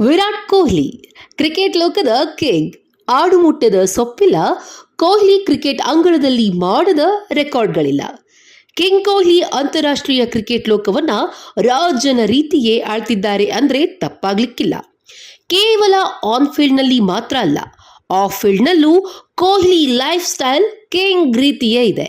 Virat Kohli cricket ಲೋಕದ king. ಆಡುಮುಟ್ಟದ ಸೊಪ್ಪಿಲ್ಲ, ಕೊಹ್ಲಿ ಕ್ರಿಕೆಟ್ ಅಂಗಳದಲ್ಲಿ ಮಾಡದ ರೆಕಾರ್ಡ್ಗಳಿಲ್ಲ. ಕಿಂಗ್ ಕೊಹ್ಲಿ ಅಂತಾರಾಷ್ಟ್ರೀಯ ಕ್ರಿಕೆಟ್ ಲೋಕವನ್ನ ರಾಜನ ರೀತಿಯೇ ಆಳ್ತಿದ್ದಾರೆ ಅಂದ್ರೆ ತಪ್ಪಾಗ್ಲಿಕ್ಕಿಲ್ಲ. ಕೇವಲ ಆನ್ ಫೀಲ್ಡ್ನಲ್ಲಿ ಮಾತ್ರ ಅಲ್ಲ ಆಫ್ ಫೀಲ್ಡ್ನಲ್ಲೂ ಕೊಹ್ಲಿ ಲೈಫ್ ಸ್ಟೈಲ್ ಕಿಂಗ್ ರೀತಿಯೇ ಇದೆ.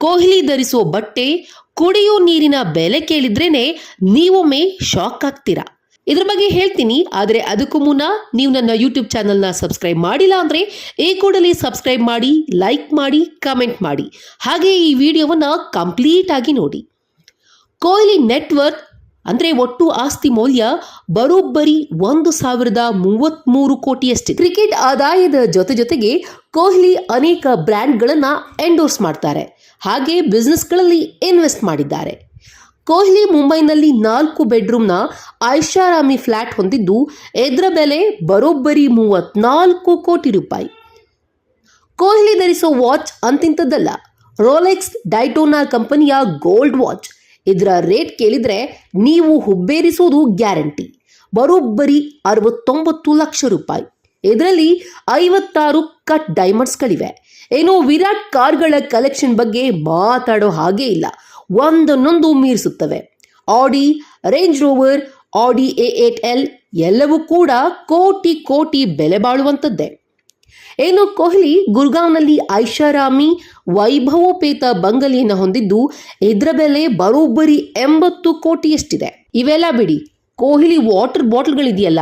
ಕೊಹ್ಲಿ ಧರಿಸುವ ಬಟ್ಟೆ, ಕುಡಿಯೋ ನೀರಿನ ಬೆಲೆ ಕೇಳಿದ್ರೇನೆ ನೀವೊಮ್ಮೆ ಶಾಕ್ ಆಗ್ತೀರಾ? ಇದ್ರ ಬಗ್ಗೆ ಹೇಳ್ತೀನಿ, ಆದರೆ ಅದಕ್ಕೂ ಮುನ್ನ ನೀವು ನನ್ನ ಯೂಟ್ಯೂಬ್ ಚಾನಲ್ನ ಸಬ್ಸ್ಕ್ರೈಬ್ ಮಾಡಿಲ್ಲ ಅಂದರೆ ಈ ಕೂಡಲೇ ಸಬ್ಸ್ಕ್ರೈಬ್ ಮಾಡಿ ಲೈಕ್ ಮಾಡಿ ಕಮೆಂಟ್ ಮಾಡಿ. ಹಾಗೆ ಈ ವಿಡಿಯೋವನ್ನು ಕಂಪ್ಲೀಟ್ ಆಗಿ ನೋಡಿ. ಕೊಹ್ಲಿ ನೆಟ್ವರ್ಕ್ ಅಂದರೆ ಒಟ್ಟು ಆಸ್ತಿ ಮೌಲ್ಯ ಬರೋಬ್ಬರಿ ಒಂದು ಸಾವಿರದ ಮೂವತ್ತ್ಮೂರು ಕೋಟಿಯಷ್ಟಿದೆ ಕ್ರಿಕೆಟ್ ಆದಾಯದ ಜೊತೆ ಜೊತೆಗೆ ಕೊಹ್ಲಿ ಅನೇಕ ಬ್ರ್ಯಾಂಡ್ಗಳನ್ನು ಎಂಡೋರ್ಸ್ ಮಾಡ್ತಾರೆ. ಹಾಗೆ ಬಿಸ್ನೆಸ್ಗಳಲ್ಲಿ ಇನ್ವೆಸ್ಟ್ ಮಾಡಿದ್ದಾರೆ. ಕೊಹ್ಲಿ ಮುಂಬೈನಲ್ಲಿ ನಾಲ್ಕು ಬೆಡ್ರೂಮ್ನ ಐಷಾರಾಮಿ ಫ್ಲ್ಯಾಟ್ ಹೊಂದಿದ್ದು ಇದರ ಬೆಲೆ ಬರೋಬ್ಬರಿ ಮೂವತ್ನಾಲ್ಕು ಕೋಟಿ ರೂಪಾಯಿ. ಕೊಹ್ಲಿ ಧರಿಸೋ ವಾಚ್ ಅಂತಿಂತದ್ದಲ್ಲ ರೋಲೆಕ್ಸ್ ಡೈಟೋನಾ ಕಂಪನಿಯ ಗೋಲ್ಡ್ ವಾಚ್. ಇದರ ರೇಟ್ ಕೇಳಿದ್ರೆ ನೀವು ಹುಬ್ಬೇರಿಸೋದು ಗ್ಯಾರಂಟಿ. ಬರೋಬ್ಬರಿ ಅರವತ್ತೊಂಬತ್ತು ಲಕ್ಷ ರೂಪಾಯಿ. ಇದರಲ್ಲಿ ಐವತ್ತಾರು ಕಟ್ ಡೈಮಂಡ್ಸ್ಗಳಿವೆ. ಏನೋ ವಿರಾಟ್ ಕಾರ್ಗಳ ಕಲೆಕ್ಷನ್ ಬಗ್ಗೆ ಮಾತಾಡೋ ಹಾಗೇ ಇಲ್ಲ. ಒಂದನ್ನೊಂದು ಮೀರಿಸುತ್ತವೆ. Audi Range Rover Audi A eight L ಎಲ್ಲವೂ ಕೂಡ ಕೋಟಿ ಕೋಟಿ ಬೆಲೆ ಬಾಳುವಂಥದ್ದೇ. ಏನು, ಕೊಹ್ಲಿ ಗುರ್ಗಾಂವ್ನಲ್ಲಿ ಐಷಾರಾಮಿ ವೈಭವೋಪೇತ ಬಂಗಲಿಯನ್ನು ಹೊಂದಿದ್ದು, ಇದರ ಬೆಲೆ ಬರೋಬ್ಬರಿ ಎಂಬತ್ತು ಕೋಟಿಯಷ್ಟಿದೆ. ಇವೆಲ್ಲ ಬಿಡಿ, ಕೊಹ್ಲಿ ವಾಟರ್ ಬಾಟಲ್ಗಳಿದೆಯಲ್ಲ,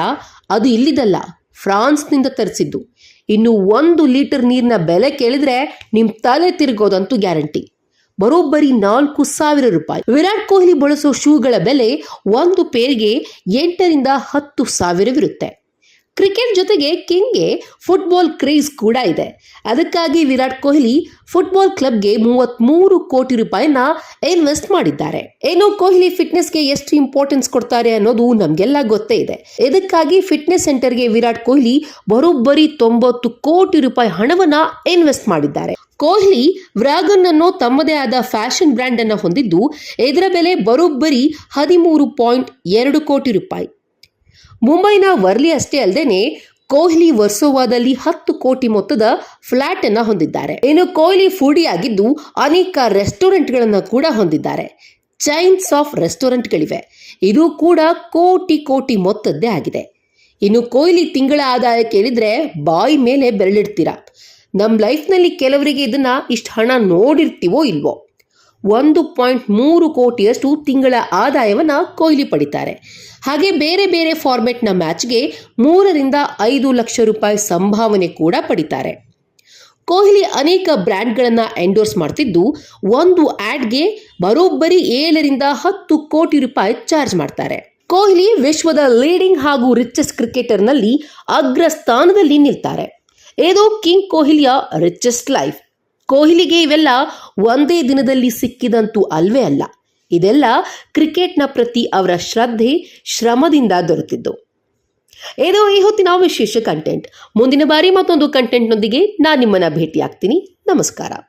ಅದು ಇಲ್ಲಿದಲ್ಲ, ಫ್ರಾನ್ಸ್ನಿಂದ ತರಿಸಿದ್ದು. ಇನ್ನು ಒಂದು ಲೀಟರ್ ನೀರಿನ ಬೆಲೆ ಕೇಳಿದ್ರೆ ನಿಮ್ಮ ತಲೆ ತಿರುಗೋದಂತೂ ಗ್ಯಾರಂಟಿ. ಬರೋಬ್ಬರಿ ನಾಲ್ಕು ಸಾವಿರ ರೂಪಾಯಿ. ವಿರಾಟ್ ಕೊಹ್ಲಿ ಬಳಸೋ ಶೂಗಳ ಬೆಲೆ ಒಂದು ಪೇರ್ಗೆ ಎಂಟರಿಂದ ಹತ್ತು ಸಾವಿರವಿರುತ್ತೆ. ಕ್ರಿಕೆಟ್ ಜೊತೆಗೆ ಕಿಂಗ್ಗೆ ಫುಟ್ಬಾಲ್ ಕ್ರೇಜ್ ಕೂಡ ಇದೆ. ಅದಕ್ಕಾಗಿ ವಿರಾಟ್ ಕೊಹ್ಲಿ ಫುಟ್ಬಾಲ್ ಕ್ಲಬ್ಗೆ ಮೂವತ್ತ್ಮೂರು ಕೋಟಿ ರೂಪಾಯಿನ ಇನ್ವೆಸ್ಟ್ ಮಾಡಿದ್ದಾರೆ. ಏನು ಕೊಹ್ಲಿ ಫಿಟ್ನೆಸ್ಗೆ ಎಷ್ಟು ಇಂಪಾರ್ಟೆನ್ಸ್ ಕೊಡ್ತಾರೆ ಅನ್ನೋದು ನಮಗೆಲ್ಲ ಗೊತ್ತೇ ಇದೆ. ಇದಕ್ಕಾಗಿ ಫಿಟ್ನೆಸ್ ಸೆಂಟರ್ಗೆ ವಿರಾಟ್ ಕೊಹ್ಲಿ ಬರೋಬ್ಬರಿ ತೊಂಬತ್ತು ಕೋಟಿ ರೂಪಾಯಿ ಹಣವನ್ನ ಇನ್ವೆಸ್ಟ್ ಮಾಡಿದ್ದಾರೆ. ಕೊಹ್ಲಿ ವ್ರಾಗನ್ ಅನ್ನೋ ತಮ್ಮದೇ ಆದ ಫ್ಯಾಷನ್ ಬ್ರ್ಯಾಂಡ್ ಅನ್ನು ಹೊಂದಿದ್ದು, ಇದರ ಬೆಲೆ ಬರೋಬ್ಬರಿ ಹದಿಮೂರು ಪಾಯಿಂಟ್ ಎರಡು ಕೋಟಿ ರೂಪಾಯಿ. ಮುಂಬೈನ ವರ್ಲಿ ಅಷ್ಟೇ ಅಲ್ಲದೆ ಕೊಹ್ಲಿ ವರ್ಸೋವಾದಲ್ಲಿ ಹತ್ತು ಕೋಟಿ ಮೊತ್ತದ ಫ್ಲಾಟ್ ಅನ್ನು ಹೊಂದಿದ್ದಾರೆ. ಇನ್ನು ಕೊಹ್ಲಿ ಫುಡಿ ಆಗಿದ್ದು ಅನೇಕ ರೆಸ್ಟೋರೆಂಟ್ಗಳನ್ನು ಕೂಡ ಹೊಂದಿದ್ದಾರೆ. ಚೈನ್ಸ್ ಆಫ್ ರೆಸ್ಟೋರೆಂಟ್ಗಳಿವೆ. ಇದು ಕೂಡ ಕೋಟಿ ಕೋಟಿ ಮೊತ್ತದ್ದೇ ಆಗಿದೆ. ಇನ್ನು ಕೊಹ್ಲಿ ತಿಂಗಳ ಆದಾಯ ಕೇಳಿದ್ರೆ ಬಾಯಿ ಮೇಲೆ ಬೆರಳಿಡ್ತೀರಾ? ನಮ್ಮ ಲೈಫ್ನಲ್ಲಿ ಕೆಲವರಿಗೆ ಇದನ್ನ ಇಷ್ಟು ಹಣ ನೋಡಿರ್ತೀವೋ ಇಲ್ವೋ? ಒಂದು ಪಾಯಿಂಟ್ ಮೂರು ಕೋಟಿಯಷ್ಟು ತಿಂಗಳ ಆದಾಯವನ್ನು ಕೊಹ್ಲಿ ಪಡಿತಾರೆ. ಹಾಗೆ ಬೇರೆ ಬೇರೆ ಫಾರ್ಮೆಟ್ನ ಮ್ಯಾಚ್ಗೆ ಮೂರರಿಂದ ಐದು ಲಕ್ಷ ರೂಪಾಯಿ ಸಂಭಾವನೆ ಕೂಡ ಪಡಿತಾರೆ. ಕೊಹ್ಲಿ ಅನೇಕ ಬ್ರ್ಯಾಂಡ್ಗಳನ್ನು ಎಂಡೋರ್ಸ್ ಮಾಡ್ತಿದ್ದು, ಒಂದು ಆ್ಯಡ್ಗೆ ಬರೋಬ್ಬರಿ ಏಳರಿಂದ ಹತ್ತು ಕೋಟಿ ರೂಪಾಯಿ ಚಾರ್ಜ್ ಮಾಡ್ತಾರೆ. ಕೊಹ್ಲಿ ವಿಶ್ವದ ಲೀಡಿಂಗ್ ಹಾಗೂ ರಿಚೆಸ್ಟ್ ಕ್ರಿಕೆಟರ್ನಲ್ಲಿ ಅಗ್ರ ಸ್ಥಾನದಲ್ಲಿ ನಿಲ್ತಾರೆ. ಇದು ಕಿಂಗ್ ಕೊಹ್ಲಿಯ ರಿಚೆಸ್ಟ್ ಲೈಫ್ ಕೊಹ್ಲಿಗೆ ಇವೆಲ್ಲ ಒಂದೇ ದಿನದಲ್ಲಿ ಸಿಕ್ಕಿದಂತೂ ಅಲ್ವೇ ಅಲ್ಲ. ಇದೆಲ್ಲ ಕ್ರಿಕೆಟ್ನ ಪ್ರತಿ ಅವರ ಶ್ರದ್ಧೆ, ಶ್ರಮದಿಂದ ದೊರೆತಿದ್ದು. ಇದು ಈ ಹೊತ್ತಿನ ವಿಶೇಷ ಕಂಟೆಂಟ್ ಮುಂದಿನ ಬಾರಿ ಮತ್ತೊಂದು ಕಂಟೆಂಟ್ನೊಂದಿಗೆ ನಾನು ನಿಮ್ಮನ್ನು ಭೇಟಿಯಾಗ್ತೀನಿ. ನಮಸ್ಕಾರ.